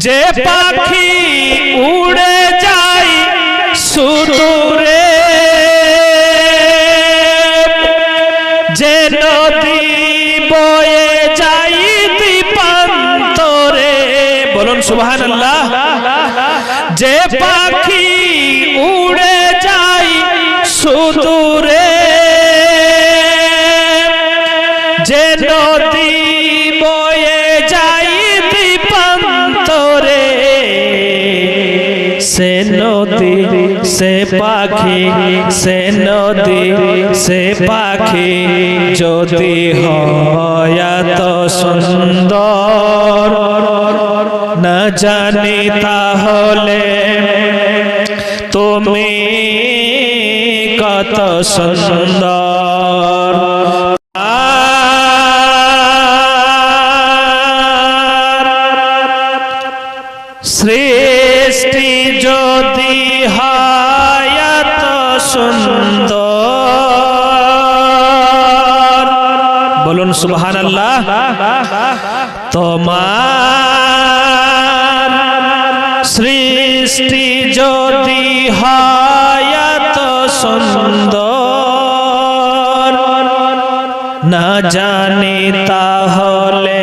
যে পাখি উড়ে যাই সুদূরে যে নদী বয়ে যাই দীপান্তরে বলুন সুবহান যে পাখি সে নদী, সে পাখি, সে নদী, সে পাখি যদি হয় এত সুন্দর। না জানি তাহলে তুমি কত সুন্দর। যদি হয় এত সুন্দর। বলুন সুবহান আল্লাহ তোমার সৃষ্টি যদি হয় এত সুন্দর। না জানি তাহলে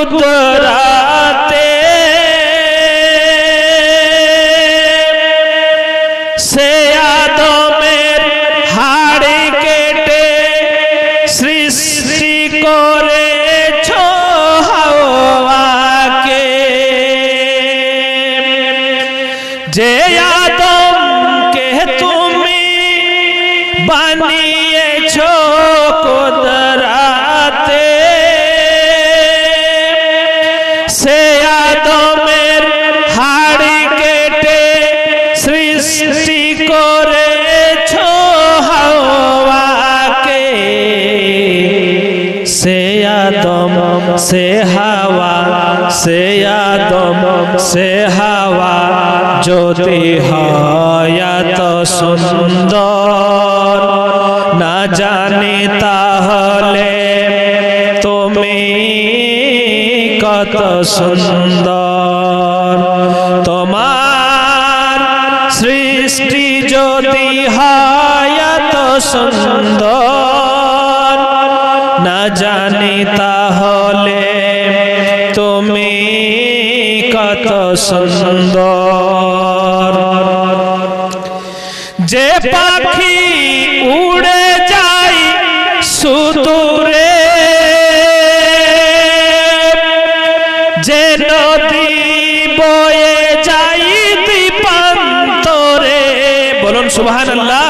उतराते से यादों में हाड़े केटे श्री को रे छो के जे यादों के तुम्हें बनिए छो कुदरा সে হাওয়া, সে আদম, সে হাওয়া। যদি হয় সুন্দর, না জানি তাহলে তুমি কত সুন্দর। তোমার সৃষ্টি যদি হয় এত সুন্দর, না জানি তাহলে যে পাখি উড়ে যায় সুদূরে, যে নদী বয়ে যাই দীপান্তরে বলুন সুবহান আল্লাহ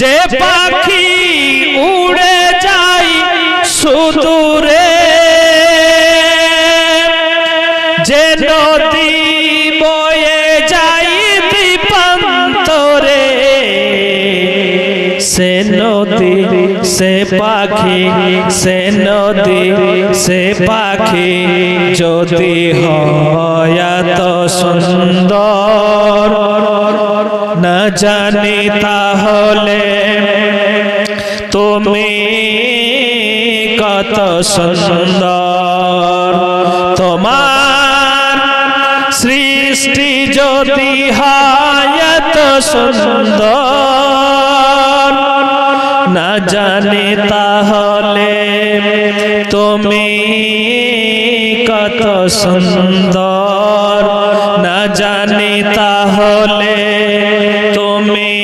যে পাখি যে নদী বয়ে যাই দীপান্তরে সে নদী সে পাখি, সে নদী, সে পাখি, যদি হয় এত সুন্দর না জানি তাহলে তুমি কত সুন্দর। সৃষ্টি যদি হয় এত সুন্দর, না জানি তাহলে তুমি কত সুন্দর, না জানি তাহলে তুমি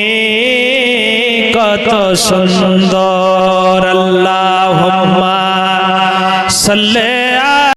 কত সুন্দর। আল্লাহ সাল্লে